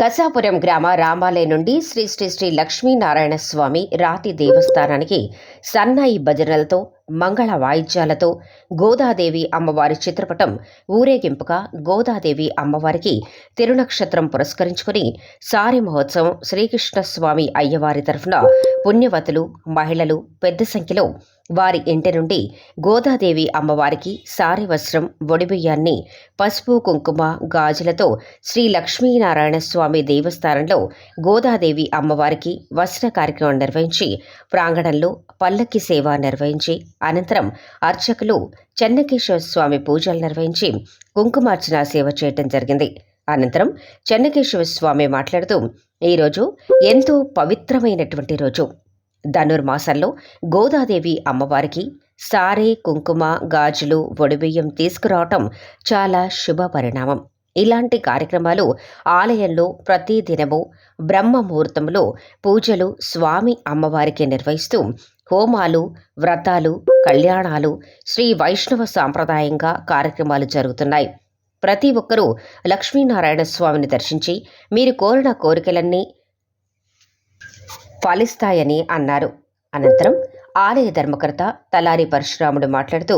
కసాపురం గ్రామ రామాలయ నుండి శ్రీ శ్రీ శ్రీ లక్ష్మీనారాయణ స్వామి రాతి దేవస్థానానికి సన్నాయి భజనలతో మంగళ వాయిద్యాలతో గోదాదేవి అమ్మవారి చిత్రపటం ఊరేగింపుగా గోదాదేవి అమ్మవారికి తిరునక్షత్రం పురస్కరించుకుని సారి మహోత్సవం శ్రీకృష్ణస్వామి అయ్యవారి తరఫున పుణ్యవతులు మహిళలు పెద్ద సంఖ్యలో వారి ఇంటి నుండి గోదాదేవి అమ్మవారికి సారి వస్త్రం ఒడిబియ్యాన్ని పసుపు కుంకుమ గాజులతో శ్రీ లక్ష్మీనారాయణ స్వామి దేవస్థానంలో గోదాదేవి అమ్మవారికి వస్త్ర కార్యక్రమం నిర్వహించి ప్రాంగణంలో పల్లకి సేవ నిర్వహించి అనంతరం అర్చకులు చెన్నకేశ్వర స్వామి పూజలు నిర్వహించి కుంకుమార్చన సేవ చేయటం జరిగింది. అనంతరం చెన్నకేశ్వర స్వామి మాట్లాడుతూ ఈరోజు ఎంతో పవిత్రమైనటువంటి రోజు. ధనుర్మాసంలో గోదాదేవి అమ్మవారికి సారే కుంకుమ గాజులు ఒడిబియ్యం తీసుకురావటం చాలా శుభ పరిణామం. ఇలాంటి కార్యక్రమాలు ఆలయంలో ప్రతి దినము బ్రహ్మ ముహూర్తంలో పూజలు స్వామి అమ్మవారికి నిర్వహిస్తూ హోమాలు వ్రతాలు కళ్యాణాలు శ్రీ వైష్ణవ సాంప్రదాయంగా కార్యక్రమాలు జరుగుతున్నాయి. ప్రతి ఒక్కరూ లక్ష్మీనారాయణ స్వామిని దర్శించి మీరు కోరిన కోరికలన్నీ ఫలిస్తాయని అన్నారు. అనంతరం ఆలయ ధర్మకర్త తలారి పరశురాముడు మాట్లాడుతూ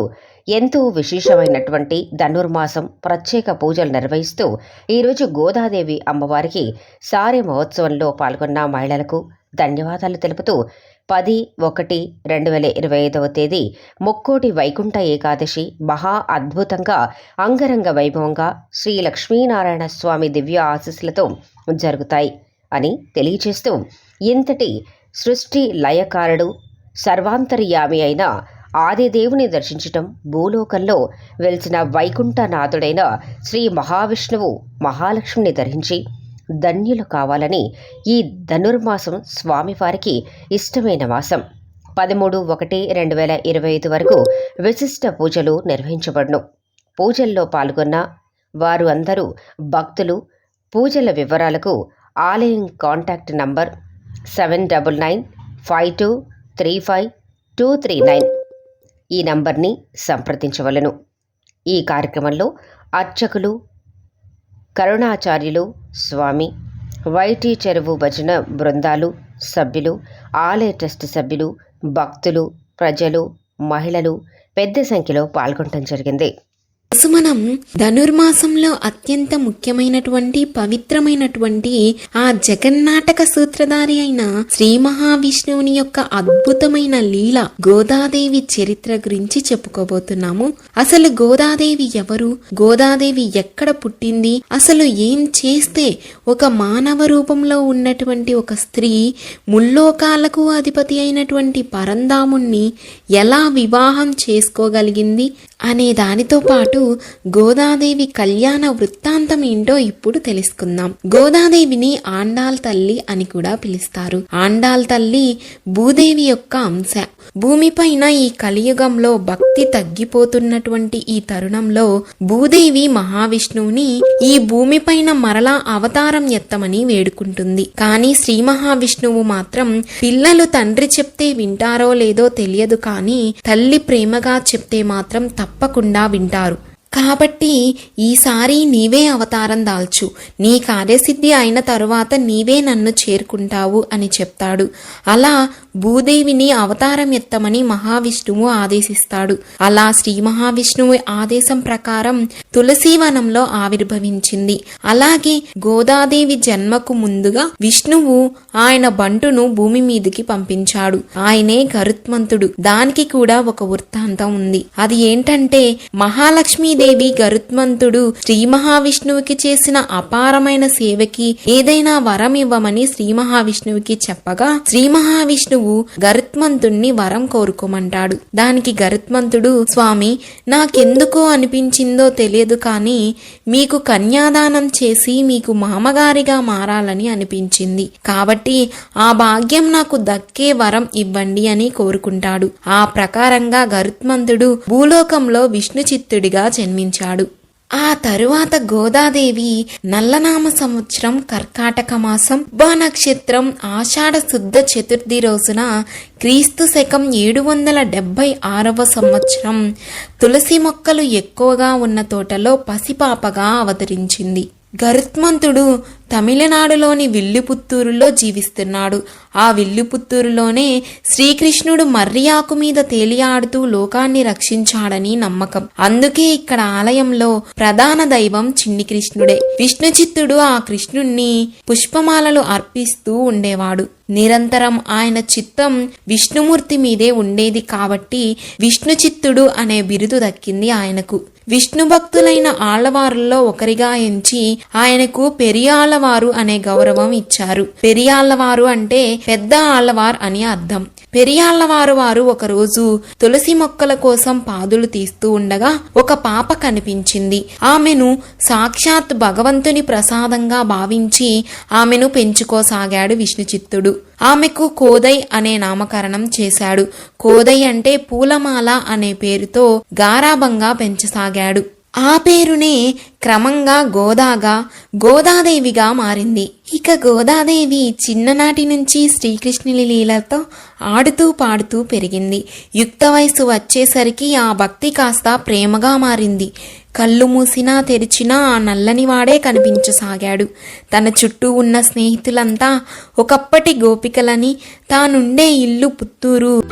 ఎంతో విశేషమైనటువంటి ధనుర్మాసం ప్రత్యేక పూజలు నిర్వహిస్తూ ఈరోజు గోదాదేవి అమ్మవారికి సారే మహోత్సవంలో పాల్గొన్న మహిళలకు ధన్యవాదాలు తెలుపుతూ పది ఒకటి రెండు వేల ఇరవై ఐదవ తేదీ ముక్కోటి వైకుంఠ ఏకాదశి మహా అద్భుతంగా అంగరంగ వైభవంగా శ్రీ లక్ష్మీనారాయణ స్వామి దివ్య ఆశీస్సులతో జరుగుతాయి అని తెలియచేస్తూ ఇంతటి సృష్టి లయకారుడు సర్వాంతర్యామి అయిన ఆదిదేవుని దర్శించటం భూలోకంలో వెలిసిన వైకుంఠనాథుడైన శ్రీ మహావిష్ణువు మహాలక్ష్మిని ధరించి ధన్యులు కావాలని ఈ ధనుర్మాసం స్వామివారికి ఇష్టమైన మాసం. పదమూడు ఒకటి రెండు వేల ఇరవై ఐదు వరకు విశిష్ట పూజలు నిర్వహించబడును. పూజల్లో పాల్గొన్న వారు అందరూ భక్తులు. పూజల వివరాలకు ఆలయం contact number seven double nine five two three five two three nine ఈ నంబర్ని సంప్రదించవలను. ఈ కార్యక్రమంలో అర్చకులు కరుణాచార్యులు స్వామి వైటి చెరువు భజన బృందాలు సభ్యులు ఆలయ ట్రస్ట్ సభ్యులు భక్తులు ప్రజలు మహిళలు పెద్ద సంఖ్యలో పాల్గొనడం జరిగింది. మనం ధనుర్మాసంలో అత్యంత ముఖ్యమైనటువంటి పవిత్రమైనటువంటి ఆ జగన్నాటక సూత్రధారి అయిన శ్రీ మహావిష్ణువుని యొక్క అద్భుతమైన లీల గోదాదేవి చరిత్ర గురించి చెప్పుకోబోతున్నాము. అసలు గోదాదేవి ఎవరు? గోదాదేవి ఎక్కడ పుట్టింది? అసలు ఏం చేస్తే ఒక మానవ రూపంలో ఉన్నటువంటి ఒక స్త్రీ ముల్లోకాలకు అధిపతి అయినటువంటి పరంధాముణ్ణి ఎలా వివాహం చేసుకోగలిగింది అనే దానితో పాటు గోదాదేవి కళ్యాణ వృత్తాంతం ఏంటో ఇప్పుడు తెలుసుకుందాం. గోదాదేవిని ఆండాల్ తల్లి అని కూడా పిలుస్తారు. ఆండాల్ తల్లి భూదేవి యొక్క అంశ. భూమిపైన ఈ కలియుగంలో భక్తి తగ్గిపోతున్నటువంటి ఈ తరుణంలో భూదేవి మహావిష్ణువుని ఈ భూమిపైన మరలా అవతారం ఎత్తమని వేడుకుంటుంది. కానీ శ్రీ మహావిష్ణువు మాత్రం పిల్లలు తండ్రి చెప్తే వింటారో లేదో తెలియదు కానీ తల్లి ప్రేమగా చెప్తే మాత్రం తప్పకుండా వింటారు. కాబట్టి ఈసారి నీవే అవతారం దాల్చు. నీ కార్యసిద్ధి అయిన తరువాత నీవే నన్ను చేరుకుంటావు అని చెప్తాడు. అలా భూదేవిని అవతారం ఎత్తమని మహావిష్ణువు ఆదేశిస్తాడు. అలా శ్రీ మహావిష్ణువు ఆదేశం ప్రకారం తులసీవనంలో ఆవిర్భవించింది. అలాగే గోదాదేవి జన్మకు ముందుగా విష్ణువు ఆయన బంటును భూమి మీదికి పంపించాడు. ఆయనే గరుత్మంతుడు. దానికి కూడా ఒక వృత్తాంతం ఉంది. అది ఏంటంటే దేవి గరుత్మంతుడు శ్రీ మహావిష్ణువుకి చేసిన అపారమైన సేవకి ఏదైనా వరం ఇవ్వమని శ్రీ మహావిష్ణువుకి చెప్పగా శ్రీ మహావిష్ణువు గరుత్మంతుణ్ణి వరం కోరుకోమంటాడు. దానికి గరుత్మంతుడు స్వామి నాకెందుకో అనిపించిందో తెలియదు కానీ మీకు కన్యాదానం చేసి మీకు మామగారిగా మారాలని అనిపించింది. కాబట్టి ఆ భాగ్యం నాకు దక్కే వరం ఇవ్వండి అని కోరుకుంటాడు. ఆ ప్రకారంగా గరుత్మంతుడు భూలోకంలో విష్ణు చిత్తుడిగా జన్మించాడు. ఆ తరువాత గోదాదేవి నల్లనామ సంవత్సరం కర్కాటక మాసం ఉబ్బా నక్షత్రం ఆషాఢ శుద్ధ చతుర్థి రోజున క్రీస్తు శకం ఏడు వందల డెబ్బై ఆరవ సంవత్సరం తులసి మొక్కలు ఎక్కువగా ఉన్న తోటలో పసిపాపగా అవతరించింది. గరుత్మంతుడు తమిళనాడులోని విల్లుపుత్తూరులో జీవిస్తున్నాడు. ఆ విల్లుపుత్తూరులోనే శ్రీకృష్ణుడు మర్రి ఆకు మీద తేలియాడుతూ లోకాన్ని రక్షించాడని నమ్మకం. అందుకే ఇక్కడ ఆలయంలో ప్రధాన దైవం చిన్ని కృష్ణుడే. విష్ణుచిత్తుడు ఆ కృష్ణుణ్ణి పుష్పమాలలు అర్పిస్తూ ఉండేవాడు. నిరంతరం ఆయన చిత్తం విష్ణుమూర్తి మీదే ఉండేది కాబట్టి విష్ణుచిత్తుడు అనే బిరుదు దక్కింది ఆయనకు. విష్ణు భక్తులైన ఆళ్ళవారుల్లో ఒకరిగా ఎంచి ఆయనకు పెరియాళ్ళవారు అనే గౌరవం ఇచ్చారు. పెరియాళ్ళవారు అంటే పెద్ద ఆళ్ళవారు అని అర్థం. పెరియాళ్ళవారు వారు ఒకరోజు తులసి మొక్కల కోసం పాదులు తీస్తూ ఉండగా ఒక పాప కనిపించింది. ఆమెను సాక్షాత్ భగవంతుని ప్రసాదంగా భావించి ఆమెను పెంచుకోసాగాడు విష్ణుచిత్తుడు. ఆమెకు కోదై అనే నామకరణం చేశాడు. కోదై అంటే పూలమాల అనే పేరుతో గారాభంగా పెంచసాగాడు. ఆ పేరునే క్రమంగా గోదాగా గోదాదేవిగా మారింది. ఇక గోదాదేవి చిన్ననాటి నుంచి శ్రీకృష్ణుని లీలతో ఆడుతూ పాడుతూ పెరిగింది. యుక్త వయసు వచ్చేసరికి ఆ భక్తి కాస్త ప్రేమగా మారింది. కళ్ళు మూసినా తెరిచినా ఆ నల్లని వాడే కనిపించసాగాడు. తన చుట్టూ ఉన్న స్నేహితులంతా ఒకప్పటి గోపికలని తానుండే ఇల్లు పుత్తూరు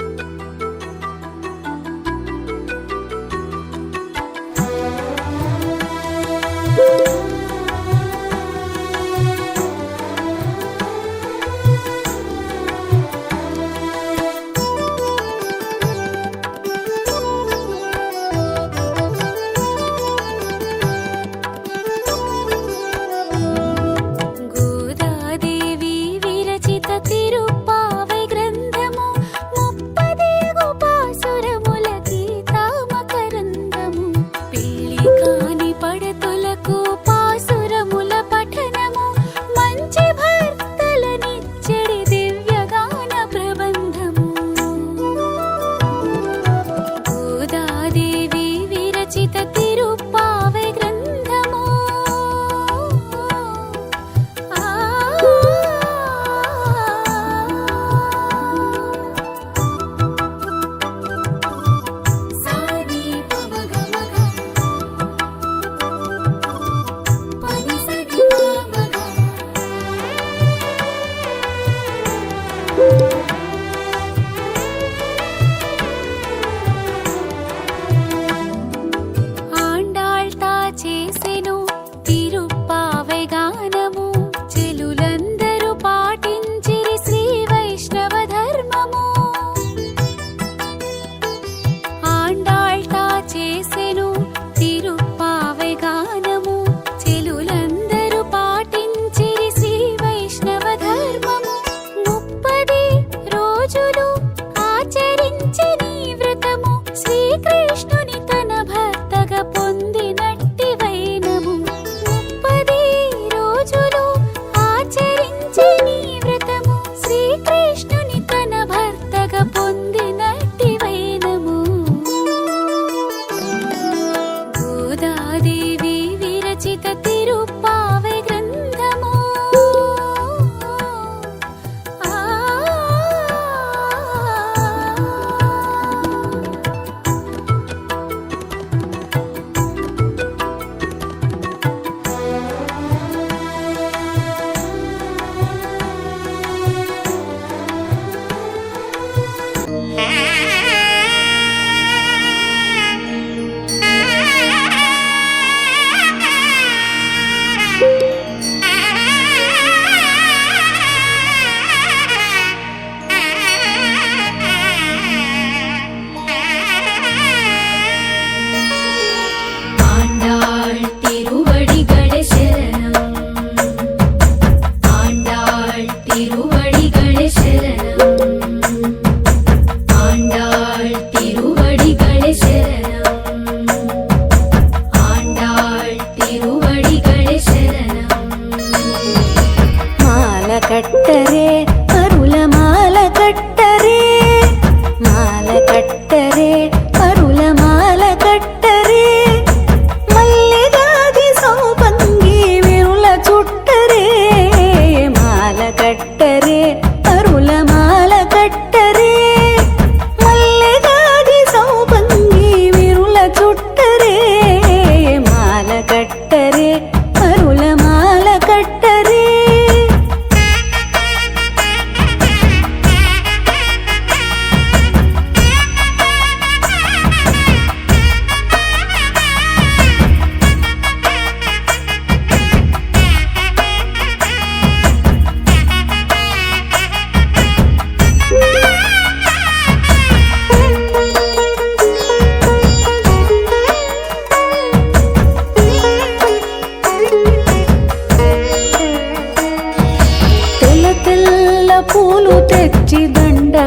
மாலை கட்டறி.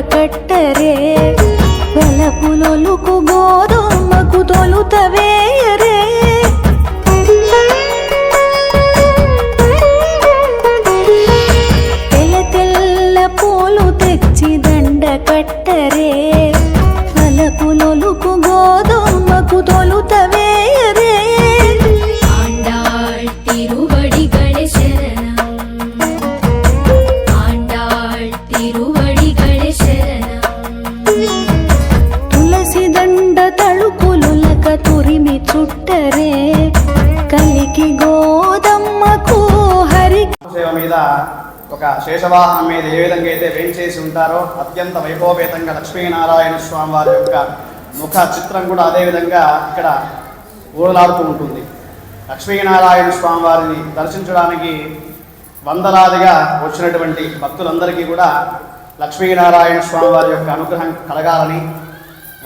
కట్టరే వలపులొలుకు గోధుమకు తొలుతవే. ఒక శేషవాహనం మీద ఏ విధంగా అయితే వేయించేసి ఉంటారో అత్యంత వైభవపేతంగా లక్ష్మీనారాయణ స్వామి వారి యొక్క ముఖ చిత్రం కూడా అదే విధంగా ఇక్కడ ఊరలాడుతూ ఉంటుంది. లక్ష్మీనారాయణ స్వామి వారిని దర్శించడానికి వందలాదిగా వచ్చినటువంటి భక్తులందరికీ కూడా లక్ష్మీనారాయణ స్వామి వారి యొక్క అనుగ్రహం కలగాలని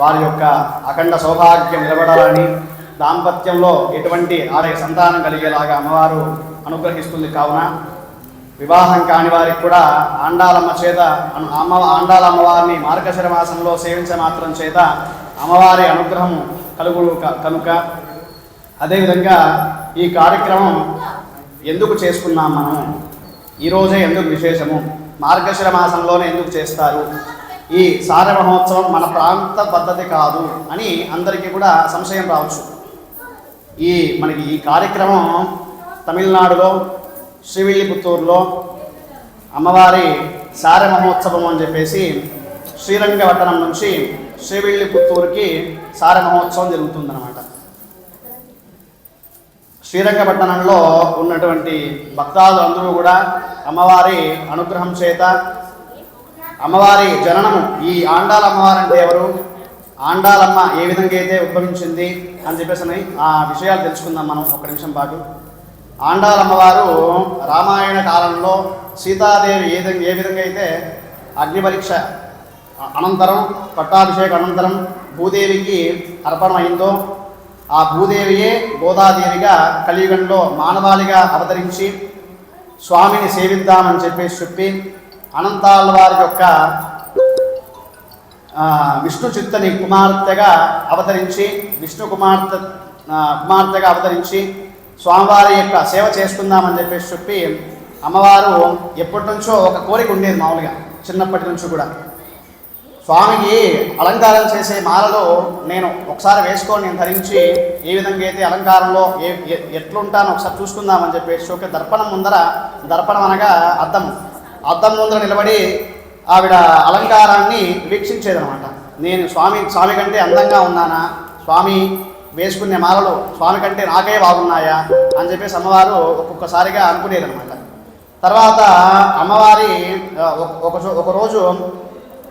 వారి యొక్క అఖండ సౌభాగ్యం నిలబడాలని దాంపత్యంలో ఎటువంటి ఆలయ సంతానం కలిగేలాగా అమ్మవారు అనుగ్రహిస్తుంది. కావున వివాహం కాని వారికి కూడా ఆండాలమ్మ చేత అమ్మ ఆండాల అమ్మవారిని మార్గశిర మాసంలో సేవించే మాత్రం చేత అమ్మవారి అనుగ్రహం కలుగు కనుక. అదేవిధంగా ఈ కార్యక్రమం ఎందుకు చేసుకున్నాం మనం? ఈరోజే ఎందుకు విశేషము? మార్గశిర మాసంలోనే ఎందుకు చేస్తారు? ఈ సార మహోత్సవం మన ప్రాంత పద్ధతి కాదు అని అందరికీ కూడా సంశయం రావచ్చు. ఈ మనకి ఈ కార్యక్రమం తమిళనాడులో శ్రీవిల్లిపుత్తూరులో అమ్మవారి సార మహోత్సవం అని చెప్పేసి శ్రీరంగపట్టణం నుంచి శ్రీవిల్లిపుత్తూరుకి సార మహోత్సవం జరుగుతుందన్నమాట. శ్రీరంగపట్టణంలో ఉన్నటువంటి భక్తాదులందరూ కూడా అమ్మవారి అనుగ్రహం చేత అమ్మవారి జననము ఈ ఆండాలమ్మవారు అంటే ఎవరు? ఆండాలమ్మ ఏ విధంగా అయితే ఉద్భవించింది అని చెప్పేసి ఆ విషయాలు తెలుసుకుందాం మనం ఒక నిమిషం పాటు. ఆండాలమ్మవారు రామాయణ కాలంలో సీతాదేవి ఏ ఏ విధంగా అయితే అగ్నిపరీక్ష అనంతరం పట్టాభిషేక అనంతరం భూదేవికి అర్పణమైందో ఆ భూదేవియే గోదాదేవిగా కలియుగంలో మానవాళిగా అవతరించి స్వామిని సేవిద్దామని చెప్పేసి చెప్పి అనంతాల వారి యొక్క విష్ణు చిత్తని కుమార్తెగా అవతరించి విష్ణు కుమార్తె కుమార్తెగా అవతరించి స్వామివారి యొక్క సేవ చేసుకుందామని చెప్పేసి చెప్పి అమ్మవారు ఎప్పటి నుంచో ఒక కోరిక ఉండేది మామూలుగా చిన్నప్పటి నుంచి కూడా. స్వామికి అలంకారం చేసే మాలలో నేను ఒకసారి వేసుకొని నేను ధరించి ఏ విధంగా అయితే అలంకారంలో ఏ ఎట్లుంటానో ఒకసారి చూసుకుందామని చెప్పేసి ఒక దర్పణం ముందర దర్పణం అనగా అద్దం. అద్దం ముందర నిలబడి ఆవిడ అలంకారాన్ని వీక్షించేదనమాట నేను స్వామి స్వామి కంటే అందంగా ఉన్నానా? స్వామి వేసుకునే మాలలు స్వామి కంటే నాకే బాగున్నాయా? అని చెప్పేసి అమ్మవారు ఒక్కొక్కసారిగా అనుకునేదనమాట తర్వాత అమ్మవారి ఒక- ఒకరోజు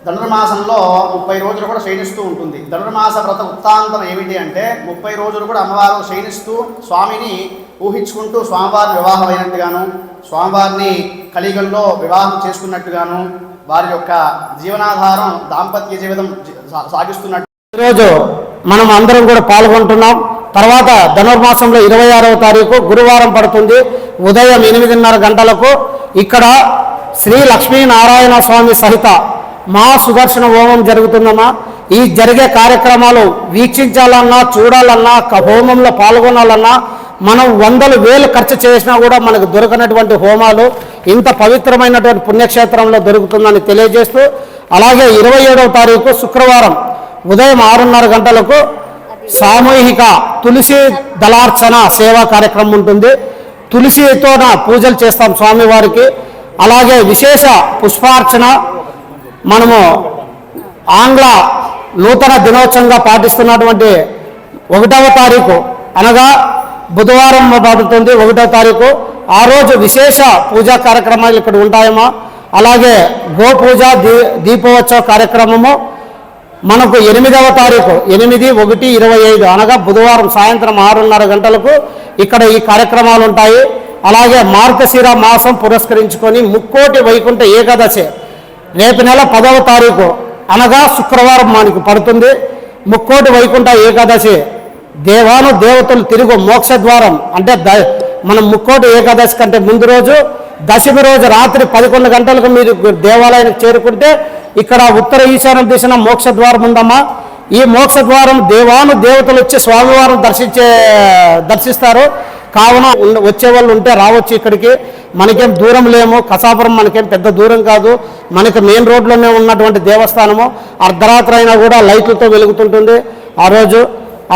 ధనుర్మాసంలో ముప్పై రోజులు కూడా శయనిస్తూ ఉంటుంది. ధనుర్మాస వ్రత వృత్తాంతం ఏమిటి అంటే ముప్పై రోజులు కూడా అమ్మవారు శయనిస్తూ స్వామిని ఊహించుకుంటూ స్వామివారిని వివాహం అయినట్టుగాను స్వామివారిని కలిగల్లో వివాహం చేసుకున్నట్టుగాను వారి యొక్క జీవనాధారం దాంపత్య జీవితం సాగిస్తున్నట్టు ఈరోజు మనం అందరం కూడా పాల్గొంటున్నాం. తర్వాత ధనుర్మాసంలో ఇరవై ఆరవ తారీఖు గురువారం పడుతుంది. ఉదయం ఎనిమిదిన్నర గంటలకు ఇక్కడ శ్రీ లక్ష్మీనారాయణ స్వామి సహిత మా సుదర్శన హోమం జరుగుతుందమ్మా ఈ జరిగే కార్యక్రమాలు వీక్షించాలన్నా చూడాలన్నా హోమంలో పాల్గొనాలన్నా మనం వందలు వేలు ఖర్చు చేసినా కూడా మనకు దొరకనటువంటి హోమాలు ఇంత పవిత్రమైనటువంటి పుణ్యక్షేత్రంలో దొరుకుతుందని తెలియజేస్తూ అలాగే ఇరవై ఏడవ తారీఖు శుక్రవారం ఉదయం ఆరున్నర గంటలకు సామూహిక తులసి దళార్చన సేవా కార్యక్రమం ఉంటుంది. తులసితోన పూజలు చేస్తాం స్వామివారికి. అలాగే విశేష పుష్పార్చన మనము ఆంగ్ల నూతన దినోత్సవంగా పాటిస్తున్నటువంటి ఒకటవ తారీఖు. అనగా బుధవారం పడుతుంది ఒకటవ తారీఖు. ఆ రోజు విశేష పూజా కార్యక్రమాలు ఇక్కడ ఉంటాయమ్మా. అలాగే గోపూజ దీ దీపోత్సవ కార్యక్రమము మనకు ఎనిమిదవ తారీఖు ఎనిమిది ఒకటి ఇరవై ఐదు అనగా బుధవారం సాయంత్రం ఆరున్నర గంటలకు ఇక్కడ ఈ కార్యక్రమాలు ఉంటాయి. అలాగే మార్గశిర మాసం పురస్కరించుకొని ముక్కోటి వైకుంఠ ఏకాదశి రేపు నెల పదవ తారీఖు అనగా శుక్రవారం మనకు పడుతుంది. ముక్కోటి వైకుంఠ ఏకాదశి దేవాను దేవతలు తిరుగు మోక్షద్వారం అంటే ద మనం ముక్కోటి ఏకాదశి కంటే ముందు రోజు దశమి రోజు రాత్రి పదకొండు గంటలకు మీరు దేవాలయానికి చేరుకుంటే ఇక్కడ ఉత్తర ఈశాన్య దిశన మోక్ష ద్వారం ఉందమ్మా. ఈ మోక్ష ద్వారం దేవాను దేవతలు వచ్చి స్వామివారం దర్శించే దర్శిస్తారు. కావున వచ్చే వాళ్ళు ఉంటే రావచ్చు ఇక్కడికి. మనకేం దూరం లేము. కసాపురం మనకేం పెద్ద దూరం కాదు. మనకి మెయిన్ రోడ్లోనే ఉన్నటువంటి దేవస్థానము. అర్ధరాత్రి అయినా కూడా లైట్లతో వెలుగుతుంటుంది. ఆ రోజు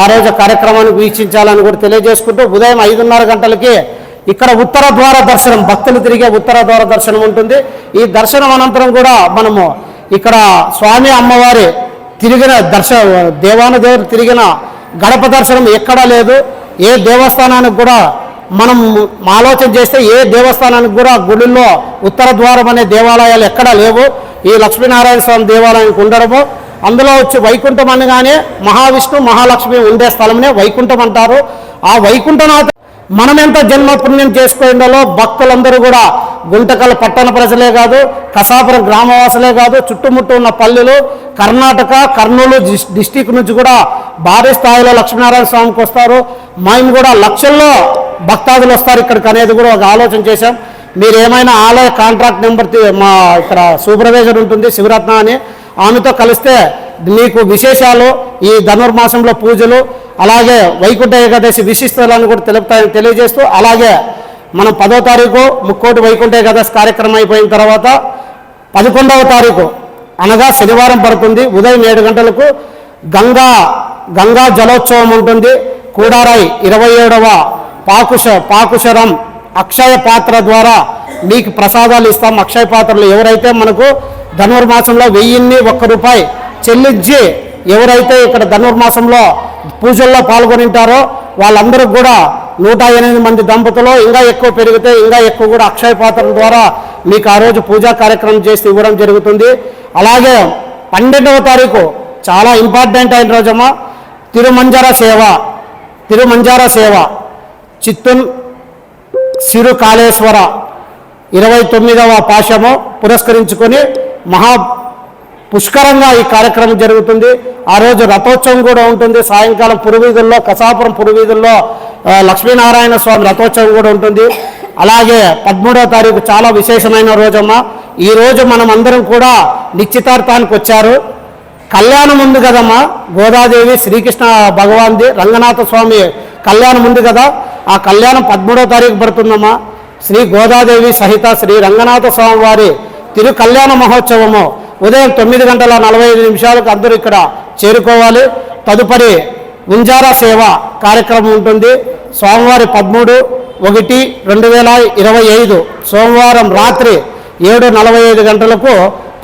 ఆ రోజు కార్యక్రమాన్ని వీక్షించాలని కూడా తెలియజేసుకుంటూ ఉదయం ఐదున్నర గంటలకి ఇక్కడ ఉత్తర ద్వార దర్శనం భక్తులు తిరిగే ఉత్తర ద్వార దర్శనం ఉంటుంది. ఈ దర్శనం అనంతరం కూడా మనము ఇక్కడ స్వామి అమ్మవారి తిరిగిన దర్శ దేవాన దేవుడు తిరిగిన గడప దర్శనం ఎక్కడా లేదు. ఏ దేవస్థానానికి కూడా మనం ఆలోచన చేస్తే ఏ దేవస్థానానికి కూడా గుడిలో ఉత్తర ద్వారం అనే దేవాలయాలు ఎక్కడా లేవు. ఈ లక్ష్మీనారాయణ స్వామి దేవాలయానికి ఉండడము. అందులో వచ్చి వైకుంఠం అనగానే మహావిష్ణు మహాలక్ష్మి ఉండే స్థలంనే వైకుంఠం అంటారు. ఆ వైకుంఠనాథ మనం ఎంత జన్మ పుణ్యం చేసుకోవడంలో భక్తులందరూ కూడా గుంటకల్ పట్టణ ప్రజలే కాదు కసాపురం గ్రామవాసులే కాదు చుట్టుముట్టు ఉన్న పల్లెలు కర్ణాటక కర్నూలు డిస్టిక్ నుంచి కూడా భారీ స్థాయిలో లక్ష్మీనారాయణ స్వామికి వస్తారు. మేము కూడా లక్షల్లో భక్తాదులు వస్తారు ఇక్కడికి అనేది కూడా ఒక ఆలోచన చేశాం. మీరు ఏమైనా ఆలయ కాంట్రాక్ట్ నెంబర్ మా ఇక్కడ సూపర్వైజర్ ఉంటుంది శివరత్న అని. ఆమెతో కలిస్తే మీకు విశేషాలు ఈ ధనుర్మాసంలో పూజలు అలాగే వైకుంఠ ఏకాదశి విశిష్టాలను కూడా తెలుపుతాయని తెలియజేస్తూ అలాగే మనం పదో తారీఖు ముక్కోటి వైకుంఠ ఏకాదశి కార్యక్రమం అయిపోయిన తర్వాత పదకొండవ తారీఖు అనగా శనివారం పడుతుంది. ఉదయం ఏడు గంటలకు గంగా గంగా జలోత్సవం ఉంటుంది. కూడారాయి ఇరవై ఏడవ పాకుశ పాకుశరం అక్షయ పాత్ర ద్వారా మీకు ప్రసాదాలు ఇస్తాం. అక్షయ పాత్రలు ఎవరైతే మనకు ధనుర్మాసంలో వెయ్యిన్ని ఒక్క రూపాయి చెల్లించి ఎవరైతే ఇక్కడ ధనుర్మాసంలో పూజల్లో పాల్గొని ఉంటారో కూడా నూట ఎనిమిది మంది దంపతులు ఇంకా ఎక్కువ పెరిగితే ఇంకా ఎక్కువ కూడా అక్షయ పాత్రల ద్వారా మీకు ఆ రోజు పూజా కార్యక్రమం చేసి ఇవ్వడం జరుగుతుంది. అలాగే పన్నెండవ తారీఖు చాలా ఇంపార్టెంట్ అయిన రోజమ్మా తిరుమంజర సేవ తిరుమంజార సేవ చిత్తూన్ సిరు కాళేశ్వర ఇరవై తొమ్మిదవ పాశము పురస్కరించుకొని మహా పుష్కరంగా ఈ కార్యక్రమం జరుగుతుంది. ఆ రోజు రథోత్సవం కూడా ఉంటుంది. సాయంకాలం పురువీధుల్లో కసాపురం పురువీధుల్లో లక్ష్మీనారాయణ స్వామి రథోత్సవం కూడా ఉంటుంది. అలాగే పదమూడవ తారీఖు చాలా విశేషమైన రోజమ్మా. ఈ రోజు మనం అందరం కూడా నిశ్చితార్థానికి వచ్చారు. కళ్యాణం ఉంది కదమ్మా. గోదాదేవి శ్రీకృష్ణ భగవాన్ది రంగనాథ స్వామి కళ్యాణం ఉంది కదా. ఆ కళ్యాణం పదమూడవ తారీఖు పడుతుందమ్మా. శ్రీ గోదాదేవి సహిత శ్రీ రంగనాథ స్వామి వారి తిరు కళ్యాణ మహోత్సవము ఉదయం తొమ్మిది గంటల నలభై ఐదు నిమిషాలకు అందరూ ఇక్కడ చేరుకోవాలి. తదుపరి ఉంజారా సేవ కార్యక్రమం ఉంటుంది. సోమవారం పదమూడు ఒకటి రెండు వేల ఇరవై ఐదు. సోమవారం రాత్రి ఏడు నలభై ఐదు గంటలకు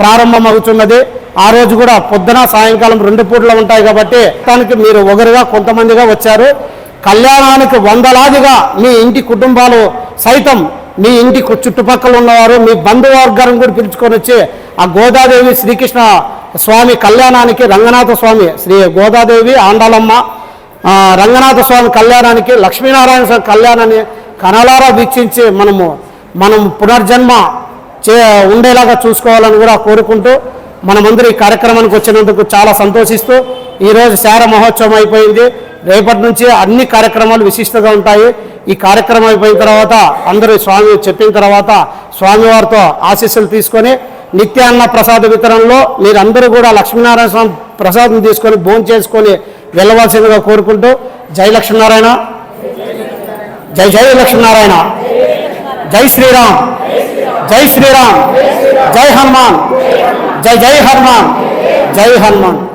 ప్రారంభమవుతున్నది. ఆ రోజు కూడా పొద్దున సాయంకాలం రెండు పూటలు ఉంటాయి కాబట్టి దానికి మీరు ఒకరుగా కొంతమందిగా వచ్చారు. కళ్యాణానికి వందలాదిగా మీ ఇంటి కుటుంబాలు సైతం మీ ఇంటి చుట్టుపక్కల ఉన్నవారు మీ బంధువర్గాలను కూడా పిలుచుకొని వచ్చి ఆ గోదాదేవి శ్రీకృష్ణ స్వామి కళ్యాణానికి రంగనాథ స్వామి శ్రీ గోదాదేవి ఆండాలమ్మ రంగనాథ స్వామి కళ్యాణానికి లక్ష్మీనారాయణ స్వామి కళ్యాణాన్ని కనలారా వీక్షించి మనము మనం పునర్జన్మ చే ఉండేలాగా చూసుకోవాలని కూడా కోరుకుంటూ మనమందరూ ఈ కార్యక్రమానికి వచ్చినందుకు చాలా సంతోషిస్తూ ఈరోజు శార మహోత్సవం అయిపోయింది. రేపటి నుంచి అన్ని కార్యక్రమాలు విశిష్టంగా ఉంటాయి. ఈ కార్యక్రమం అయిపోయిన తర్వాత అందరూ స్వామి చెప్పిన తర్వాత స్వామివారితో ఆశీస్సులు తీసుకొని నిత్యాన్న ప్రసాద వితరణలో మీరందరూ కూడా లక్ష్మీనారాయణ స్వామి ప్రసాదం తీసుకొని భోజనం చేసుకొని వెళ్ళవలసిందిగా కోరుకుంటూ జై లక్ష్మీనారాయణ. జై జై లక్ష్మీనారాయణ. జై శ్రీరామ్. జై శ్రీరామ్. జై హనుమాన్. జై జై హనుమాన్. జై హనుమాన్.